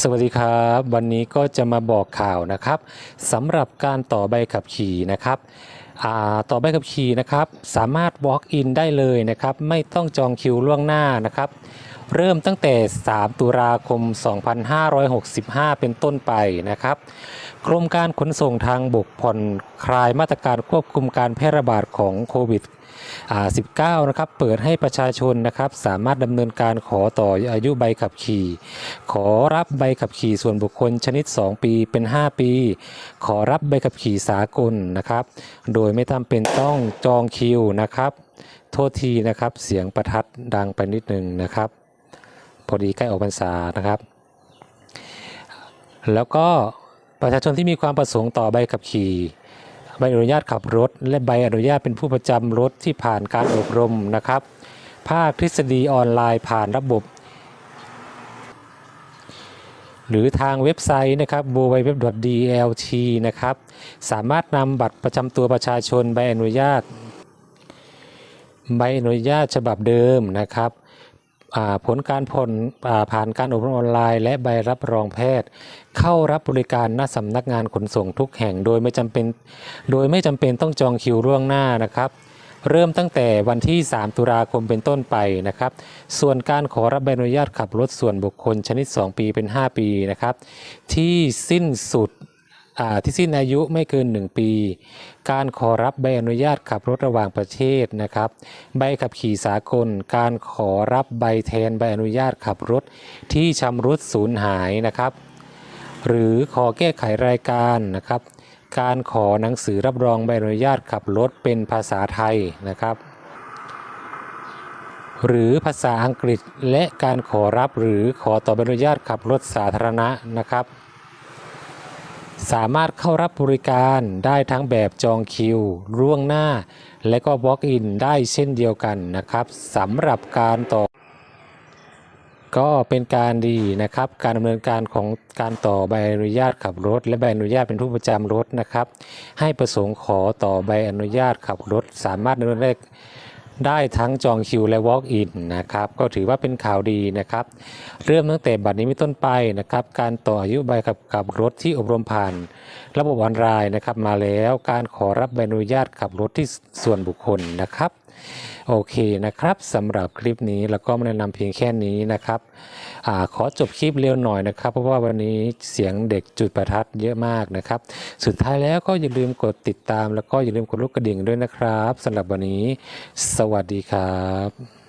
สวัสดีครับ วันนี้ก็จะมาบอกข่าวนะครับสำหรับการต่อใบขับขี่นะครับอ่าต่อใบขับขี่นะครับ สามารถ walk in ได้เลยนะครับ ไม่ต้องจองคิวล่วงหน้านะครับ เริ่มตั้งแต่ 3 ตุลาคม 2565 เป็นต้นไปนะครับกรมการขนส่งทางบกผ่อนคลายมาตรการควบคุมการแพร่ระบาดของโควิด 19 นะครับ เปิดให้ประชาชนนะครับ สามารถดำเนินการขอต่ออายุใบขับขี่ ขอรับใบขับขี่ส่วนบุคคลชนิด 2 ปีเป็น 5 ปี ขอรับใบขับขี่สากลนะครับ โดยไม่จำเป็นต้องจองคิวนะครับ โทษทีนะครับ เสียงประทัดดังไปนิดนึงนะครับ พอดีใกล้ออกพรรษานะครับ แล้วก็ประชาชนที่มีความประสงค์ต่อใบขับขี่ใบอนุญาตขับรถ และใบอนุญาตเป็นผู้ประจำรถที่ผ่านการอบรมนะครับ ภาคทฤษฎีออนไลน์ผ่านระบบ หรือทางเว็บไซต์นะครับ www.dlt นะครับ สามารถนำบัตรประจำตัวประชาชนใบอนุญาต ใบอนุญาตฉบับเดิมนะครับ ผลการผลผ่านการอบรมออนไลน์ และใบรับรองแพทย์ เข้ารับบริการณสำนักงานขนส่งทุกแห่ง โดยไม่จำเป็นโดยไม่จำเป็นต้องจองคิวล่วงหน้านะครับ เริ่มตั้งแต่วันที่ 3 ตุลาคมเป็นต้นไปนะครับ ส่วนการขอรับใบอนุญาตขับรถส่วนบุคคลชนิด 2 ปีเป็น 5 ปีนะครับ ที่สิ้นสุด ที่สิ้นอายุไม่เกิน 1 ปี การขอรับใบอนุญาตขับรถระหว่างประเทศนะครับ ใบขับขี่สากล การขอรับใบแทนใบอนุญาตขับรถที่ชำรุดสูญหายนะครับ หรือขอแก้ไขรายการนะครับ การขอหนังสือรับรองใบอนุญาตขับรถเป็นภาษาไทยนะครับหรือภาษาอังกฤษและการขอรับหรือขอต่อใบอนุญาตขับรถสาธารณะนะครับ สามารถเข้ารับบริการได้ทั้งแบบจองคิวล่วงหน้า และก็ walk in ได้เช่นเดียวกันนะครับสำหรับการต่อ ก็เป็นการดีนะครับ การดำเนินการของการต่อใบอนุญาตขับรถ และใบอนุญาตเป็นผู้ประจำรถนะครับ ให้ประสงค์ขอต่อใบอนุญาตขับรถ สามารถดำเนินได้ ได้ทั้งจองคิวและ walk in นะครับก็ถือว่าเป็นข่าวดีนะครับ เริ่มตั้งแต่บัดนี้เป็นต้นไปนะครับ การต่ออายุใบขับขับรถที่อบรมผ่าน ระบบออนไลน์นะครับมาแล้วการขอรับใบอนุญาตขับรถที่ส่วนบุคคลนะครับ โอเคนะครับสำหรับคลิปนี้แล้วก็มาแนะนำเพียงแค่นี้นะครับอขอจบคลิปเร็วหน่อยนะครับ เพราะว่าวันนี้เสียงเด็กจุดประทัดเยอะมากนะครับ สุดท้ายแล้วก็อย่าลืมกดติดตาม แล้วก็อย่าลืมกดลูกกระดิ่งด้วยนะครับสำหรับวันนี้ สวัสดีครับ